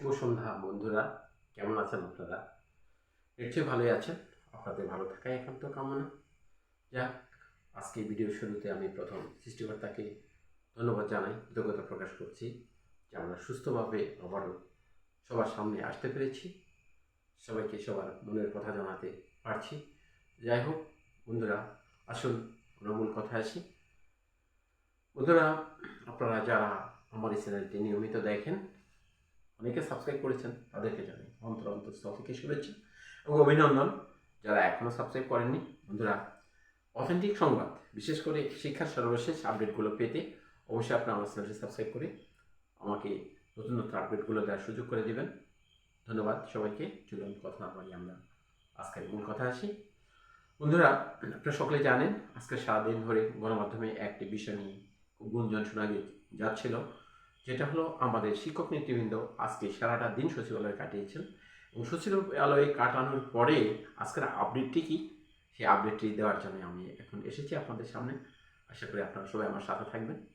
শুভ সন্ধ্যা, বন্ধুরা। কেমন আছেন আপনারা? এর চেয়ে ভালোই আছেন। আপনাদের ভালো থাকাই একান্ত কামনা। যাক, আজকে ভিডিও শুরুতে আমি প্রথম সৃষ্টিকর্তাকে ধন্যবাদ জানাই, কৃতজ্ঞতা প্রকাশ করছি যে আমরা সুস্থভাবে আবারও সবার সামনে আসতে পেরেছি। সবাইকে সবার মনের কথা জানাতে পারছি। যাই হোক, বন্ধুরা, আসুন, আমরা মূল কথা আসি। বন্ধুরা, আপনারা যারা আমার এই চ্যানেলটি নিয়মিত দেখেন অনেকে সাবস্ক্রাইব করেছেন, তাদেরকে জানাই অন্তর অন্তঃস্থল থেকে শুভেচ্ছা এবং অভিনন্দন যারা এখনও সাবস্ক্রাইব করেননি। বন্ধুরা অথেন্টিক সংবাদ, বিশেষ করে শিক্ষার সর্বশেষ আপডেটগুলো পেতে অবশ্যই আপনারা আমার চ্যানেলটি সাবস্ক্রাইব করে আমাকে নতুন নতুন আপডেটগুলো দেওয়ার সুযোগ করে দেবেন। ধন্যবাদ সবাইকে, চলুন কথা না বলি আমরা আজকের মূল কথা আসি। বন্ধুরা, আপনারা সকলে জানেন, আজকে সারাদিন ধরে গণমাধ্যমে একটি বিষয় নিয়ে গুঞ্জন শোনা যাচ্ছিল। যেটা হলো আমাদের শিক্ষক নেতৃবৃন্দ আজকে সারাটা দিন সচিবালয়ে কাটিয়েছেন এবং সচিবালয়ে কাটানোর পরে আজকের আপডেটটি কি? সেই আপডেটটি দেওয়ার জন্য আমি এখন এসেছি আপনাদের সামনে। আশা করি আপনারা সবাই আমার সাথে থাকবেন।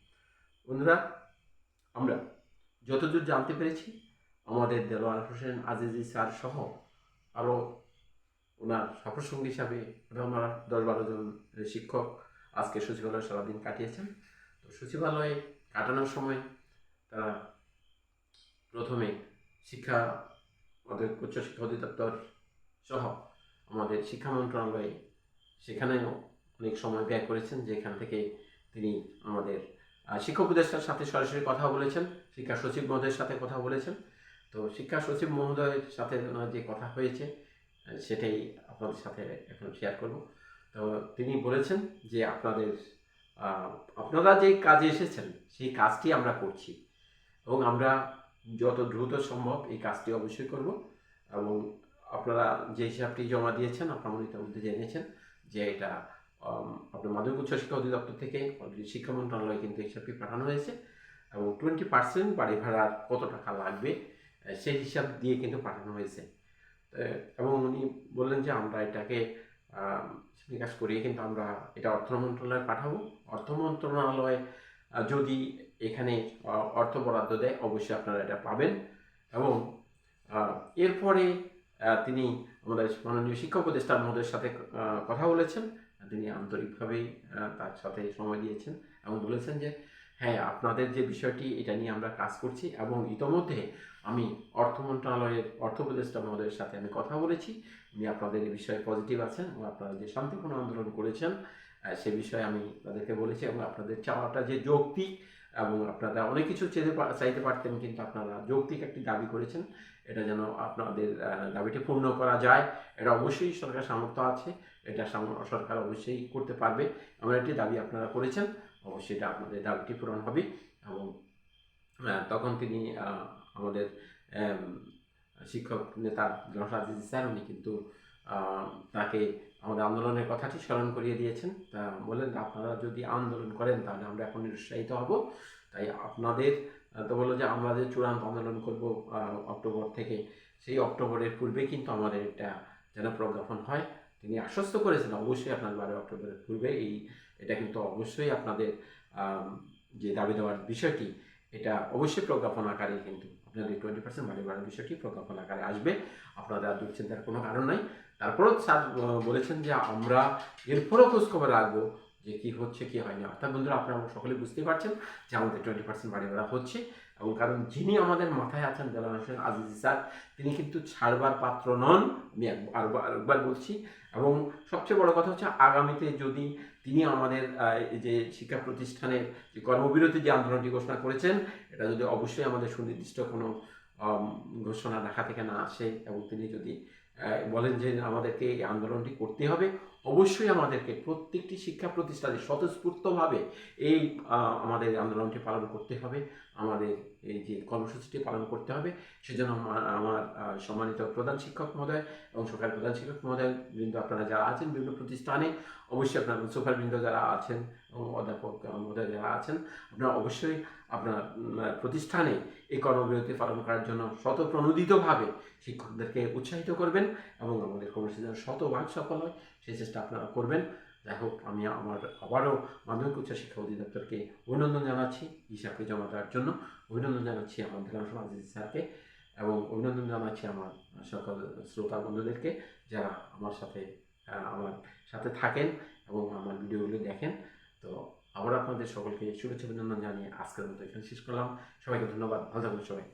বন্ধুরা, আমরা যতদূর জানতে পেরেছি, আমাদের দেলোয়ার হোসেন আজিজি স্যার সহ আরও ওনার সফরসঙ্গী হিসাবে ওনার দশ বারো জন শিক্ষক আজকে সচিবালয়ে সারাদিন কাটিয়েছেন। তো সচিবালয়ে কাটানোর সময় তারা প্রথমে শিক্ষা, আমাদের উচ্চশিক্ষা অধিদপ্তর সহ আমাদের শিক্ষা মন্ত্রণালয়ে সেখানেও অনেক সময় ব্যয় করেছেন, যেখান থেকে তিনি আমাদের শিক্ষক উপদেষ্টার সাথে সরাসরি কথা বলেছেন, শিক্ষা সচিব মহোদয়ের সাথে কথা বলেছেন। তো শিক্ষা সচিব মহোদয়ের সাথে যে কথা হয়েছে সেটাই আপনাদের সাথে এখন শেয়ার করব। তো তিনি বলেছেন যে আপনাদের আপনারা যে কাজে এসেছেন, সেই কাজটি আমরা করছি। এবং আমরা যত দ্রুত সম্ভব এই কাজটি অবশ্যই করব এবং আপনারা যে হিসাবটি জমা দিয়েছেন, আপনারা ইতিমধ্যে জেনেছেন যে এটা আপনার মাধ্যমিক উচ্চ শিক্ষা অধিদপ্তর থেকে শিক্ষা মন্ত্রণালয়ে কিন্তু হিসাবটি পাঠানো হয়েছে এবং টোয়েন্টি পার্সেন্ট বাড়ি ভাড়ার কত টাকা লাগবে সেই হিসাব দিয়ে কিন্তু পাঠানো হয়েছে। এবং উনি বললেন যে আমরা এটাকে বিকাশ করিয়ে কিন্তু আমরা এটা অর্থ মন্ত্রণালয়ে পাঠাবো। অর্থ মন্ত্রণালয় যদি এখানে অর্থ বরাদ্দ দেয়, অবশ্যই আপনারা এটা পাবেন। এবং এরপরে তিনি আমাদের মাননীয় শিক্ষক উপদেষ্টা মহোদয়ের সাথে কথা বলেছেন। তিনি আন্তরিকভাবেই তার সাথে সময় দিয়েছেন এবং বলেছেন যে হ্যাঁ আপনাদের যে বিষয়টি, এটা নিয়ে আমরা কাজ করছি এবং ইতোমধ্যে আমি অর্থ মন্ত্রণালয়ের অর্থ উপদেষ্টা মহোদয়ের সাথে আমি কথা বলেছি। উনি আপনাদের এই বিষয়ে পজিটিভ আছেন এবং আপনারা যে শান্তিপূর্ণ আন্দোলন করেছেন সে বিষয়ে আমি তাদেরকে বলেছি এবং আপনাদের চাওয়াটা যে যৌক্তিক এবং আপনারা অনেক কিছু চেতে চাইতে পারতেন কিন্তু আপনারা যৌক্তিক একটি দাবি করেছেন। এটা যেন আপনাদের দাবিটি পূর্ণ করা যায়। এটা অবশ্যই সরকার সামর্থ্য আছে। এটা সরকার অবশ্যই করতে পারবে। এমন একটি দাবি আপনারা করেছেন। অবশ্যই এটা আপনাদের দাবিটি পূরণ হবে এবং তখন তিনি আমাদের শিক্ষক নেতা জনসাদিজ স্যার, উনি কিন্তু তাকে আমাদের আন্দোলনের কথাটি স্মরণ করিয়ে দিয়েছেন। তা বললেন, আপনারা যদি আন্দোলন করেন, তাহলে আমরা এখন নিরুৎসাহিত হব। তাই আপনাদের, তো বলল যে, আমরা যে চূড়ান্ত আন্দোলন করব অক্টোবর থেকে, সেই অক্টোবরের পূর্বে কিন্তু আমাদের এটা যেন প্রজ্ঞাপন হয়। তিনি আশ্বস্ত করেছেন, অবশ্যই আপনার বারো অক্টোবরের পূর্বে এই, এটা কিন্তু অবশ্যই আপনাদের যে দাবি দেওয়ার বিষয়টি, এটা অবশ্যই প্রজ্ঞাপন আকারে কিন্তু আপনাদের টোয়েন্টি পার্সেন্ট বাড়ি বাড়ানোর বিষয়টি প্রজ্ঞাপন আকারে আসবে। আপনাদের আর দুশ্চিন্তার কোনো কারণ নাই। তারপরেও স্যার বলেছেন যে আমরা এরপরও খোঁজখবর রাখব। যে কি হচ্ছে, কি হয়নি। অর্থাৎ বন্ধুরা, আপনারা সকলে বুঝতেই পারছেন যে আমাদের টোয়েন্টি পার্সেন্ট বাড়ি ভাড়া হচ্ছে এবং কারণ যিনি আমাদের মাথায় আছেন দেলান হোসেন আজিজ স্যার, তিনি কিন্তু ছাড়বার পাত্র নন। আমি এক- আরেকবার বলছি। এবং সবচেয়ে বড় কথা হচ্ছে, আগামীতে যদি তিনি আমাদের যে শিক্ষা প্রতিষ্ঠানের যে কর্মবিরতি যে আন্দোলনটি ঘোষণা করেছেন, এটা যদি অবশ্যই আমাদের সুনির্দিষ্ট কোনো ঘোষণা ঢাকা থেকে না আসে এবং তিনি যদি বলেন যে আমাদেরকে এই আন্দোলনটি করতে হবে অবশ্যই আমাদেরকে প্রত্যেকটি শিক্ষা প্রতিষ্ঠানে স্বতঃস্ফূর্তভাবে এই আমাদের আন্দোলনটি পালন করতে হবে। আমাদের এই যে কর্মসূচিটি পালন করতে হবে, সেজন্য আমার সম্মানিত প্রধান শিক্ষক মহোদয় এবং সরকার প্রধান শিক্ষক মহোদয় বৃন্দ আপনারা যারা আছেন বিভিন্ন প্রতিষ্ঠানে, অবশ্যই আপনার সুপারবৃন্দ যারা আছেন এবং অধ্যাপক মহোদয় যারা আছেন, আপনারা অবশ্যই আপনার প্রতিষ্ঠানে এই কর্মবিরতি পালন করার জন্য শতপ্রণোদিতভাবে শিক্ষকদেরকে উৎসাহিত করবেন এবং আমাদের কর্মসূচি যেন শতভাগ সফল হয়, সেই চেষ্টা আপনারা করবেন। যাই হোক, আমি আমার আবারও মাধ্যমিক উচ্চ শিক্ষা অধিদপ্তরকে অভিনন্দন জানাচ্ছি হিসাবকে জমা দেওয়ার জন্য। অভিনন্দন জানাচ্ছি আমার আজিজ স্যারকে এবং অভিনন্দন জানাচ্ছি আমার সকল শ্রোতা বন্ধুদেরকে যারা আমার সাথে আমার সাথে থাকেন এবং আমার ভিডিওগুলো দেখেন। তো আবার আপনাদের সকলকে শুভেচ্ছা অভিনন্দন জানিয়ে আজকের মতো এখানে শেষ করলাম। সবাইকে ধন্যবাদ। ভালো থাকবেন সবাই।